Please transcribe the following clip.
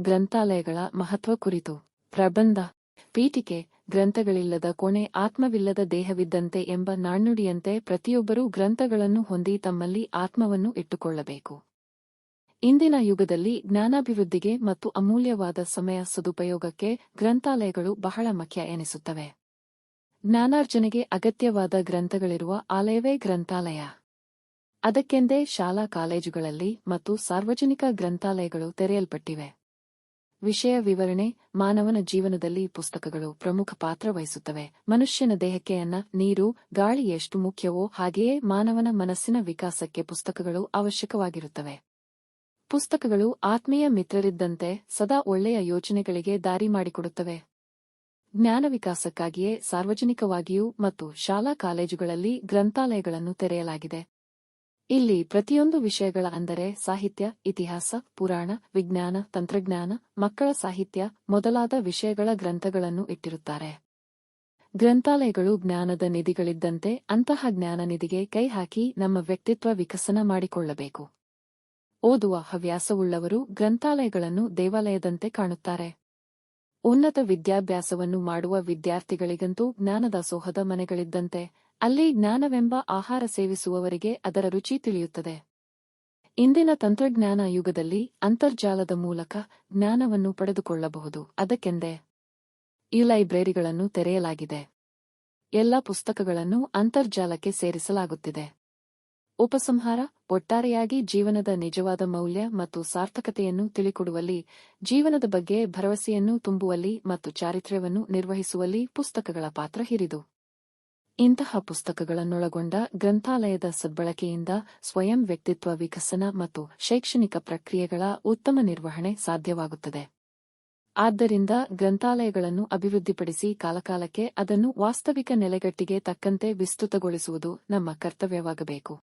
ಗ್ರಂಥಾಲಯಗಳ ಮಹತ್ವ ಕುರಿತು. ಪ್ರಬಂಧ. ಪೀಠಿಕೆ, ಗ್ರಂಥಗಳಿಲ್ಲದ ಕೊನೆ ಆತ್ಮವಿಲ್ಲದ ದೇಹವಿದ್ದಂತೆ ಎಂಬ ನಾಣ್ಣುಡಿಯಂತೆ ಪ್ರತಿಯೊಬ್ಬರೂ ಗ್ರಂಥಗಳನ್ನು ಹೊಂದಿ ತಮ್ಮಲ್ಲಿ ಆತ್ಮವನ್ನು ಇಟ್ಟುಕೊಳ್ಳಬೇಕು. ಇಂದಿನ ಯುಗದಲ್ಲಿ ಜ್ಞಾನಾಭಿವೃದ್ಧಿಗೆ ಮತ್ತು ಅಮೂಲ್ಯವಾದ ಸಮಯ ಸದುಪಯೋಗಕ್ಕೆ ಗ್ರಂಥಾಲಯಗಳು ಬಹಳ ಮುಖ್ಯ ಎನಿಸುತ್ತವೆ. ಜ್ಞಾನಾರ್ಜನೆಗೆ ಅಗತ್ಯವಾದ ಗ್ರಂಥಗಳಿರುವ ಆಲಯವೇ ಗ್ರಂಥಾಲಯ. ಅದಕ್ಕೆಂದೇ ಶಾಲಾ ಕಾಲೇಜುಗಳಲ್ಲಿ ಮತ್ತು ಸಾರ್ವಜನಿಕ ಗ್ರಂಥಾಲಯಗಳು ತೆರೆಯಲ್ಪಟ್ಟಿವೆ. ವಿಷಯ ವಿವರಣೆ, ಮಾನವನ ಜೀವನದಲ್ಲಿ ಪುಸ್ತಕಗಳು ಪ್ರಮುಖ ಪಾತ್ರ ವಹಿಸುತ್ತವೆ. ಮನುಷ್ಯನ ದೇಹಕ್ಕೆ ಅನ್ನ ನೀರು, ಗಾಳಿ ಎಷ್ಟು ಮುಖ್ಯವೋ ಹಾಗೆಯೇ ಮಾನವನ ಮನಸ್ಸಿನ ವಿಕಾಸಕ್ಕೆ ಪುಸ್ತಕಗಳು ಅವಶ್ಯಕವಾಗಿರುತ್ತವೆ. ಪುಸ್ತಕಗಳು ಆತ್ಮೀಯ ಮಿತ್ರರಿದ್ದಂತೆ ಸದಾ ಒಳ್ಳೆಯ ಯೋಚನೆಗಳಿಗೆ ದಾರಿ ಮಾಡಿಕೊಡುತ್ತವೆ. ಜ್ಞಾನ ವಿಕಾಸಕ್ಕಾಗಿಯೇ ಸಾರ್ವಜನಿಕವಾಗಿಯೂ ಮತ್ತು ಶಾಲಾ ಕಾಲೇಜುಗಳಲ್ಲಿ ಗ್ರಂಥಾಲಯಗಳನ್ನು ತೆರೆಯಲಾಗಿದೆ. ಇಲ್ಲಿ ಪ್ರತಿಯೊಂದು ವಿಷಯಗಳ ಅಂದರೆ ಸಾಹಿತ್ಯ, ಇತಿಹಾಸ, ಪುರಾಣ, ವಿಜ್ಞಾನ, ತಂತ್ರಜ್ಞಾನ, ಮಕ್ಕಳ ಸಾಹಿತ್ಯ ಮೊದಲಾದ ವಿಷಯಗಳ ಗ್ರಂಥಗಳನ್ನು ಇಟ್ಟಿರುತ್ತಾರೆ. ಗ್ರಂಥಾಲಯಗಳು ಜ್ಞಾನದ ನಿಧಿಗಳಿದ್ದಂತೆ ಅಂತಹ ಜ್ಞಾನ ನಿಧಿಗೆ ಕೈ ಹಾಕಿ ನಮ್ಮ ವ್ಯಕ್ತಿತ್ವ ವಿಕಸನ ಮಾಡಿಕೊಳ್ಳಬೇಕು. ಓದುವ ಹವ್ಯಾಸವುಳ್ಳವರು ಗ್ರಂಥಾಲಯಗಳನ್ನು ದೇವಾಲಯದಂತೆ ಕಾಣುತ್ತಾರೆ. ಉನ್ನತ ವಿದ್ಯಾಭ್ಯಾಸವನ್ನು ಮಾಡುವ ವಿದ್ಯಾರ್ಥಿಗಳಿಗಂತೂ ಜ್ಞಾನದ ಜ್ಞಾನದಾಸೋಹದ ಮನೆಗಳಿದ್ದಂತೆ ಅಲ್ಲಿ ಜ್ಞಾನವೆಂಬ ಆಹಾರ ಸೇವಿಸುವವರಿಗೆ ಅದರ ರುಚಿ ತಿಳಿಯುತ್ತದೆ. ಇಂದಿನ ತಂತ್ರಜ್ಞಾನ ಯುಗದಲ್ಲಿ ಅಂತರ್ಜಾಲದ ಮೂಲಕ ಜ್ಞಾನವನ್ನು ಪಡೆದುಕೊಳ್ಳಬಹುದು. ಅದಕ್ಕೆಂದೇ ಈ ಲೈಬ್ರರಿಗಳನ್ನು ತೆರೆಯಲಾಗಿದೆ. ಎಲ್ಲ ಪುಸ್ತಕಗಳನ್ನು ಅಂತರ್ಜಾಲಕ್ಕೆ ಸೇರಿಸಲಾಗುತ್ತಿದೆ. ಉಪಸಂಹಾರ, ಒಟ್ಟಾರೆಯಾಗಿ ಜೀವನದ ನಿಜವಾದ ಮೌಲ್ಯ ಮತ್ತು ಸಾರ್ಥಕತೆಯನ್ನು ತಿಳಿಕೊಡುವಲ್ಲಿ, ಜೀವನದ ಬಗ್ಗೆ ಭರವಸೆಯನ್ನು ತುಂಬುವಲ್ಲಿ ಮತ್ತು ಚಾರಿತ್ರ್ಯವನ್ನು ನಿರ್ವಹಿಸುವಲ್ಲಿ ಪುಸ್ತಕಗಳ ಪಾತ್ರ ಹಿರಿದು. ಇಂತಹ ಪುಸ್ತಕಗಳನ್ನೊಳಗೊಂಡ ಗ್ರಂಥಾಲಯದ ಸದ್ಬಳಕೆಯಿಂದ ಸ್ವಯಂ ವ್ಯಕ್ತಿತ್ವ ವಿಕಸನ ಮತ್ತು ಶೈಕ್ಷಣಿಕ ಪ್ರಕ್ರಿಯೆಗಳ ಉತ್ತಮ ನಿರ್ವಹಣೆ ಸಾಧ್ಯವಾಗುತ್ತದೆ. ಆದ್ದರಿಂದ ಗ್ರಂಥಾಲಯಗಳನ್ನು ಅಭಿವೃದ್ಧಿಪಡಿಸಿ ಕಾಲಕಾಲಕ್ಕೆ ಅದನ್ನು ವಾಸ್ತವಿಕ ನೆಲೆಗಟ್ಟಿಗೆ ತಕ್ಕಂತೆ ವಿಸ್ತೃತಗೊಳಿಸುವುದು ನಮ್ಮ ಕರ್ತವ್ಯವಾಗಬೇಕು.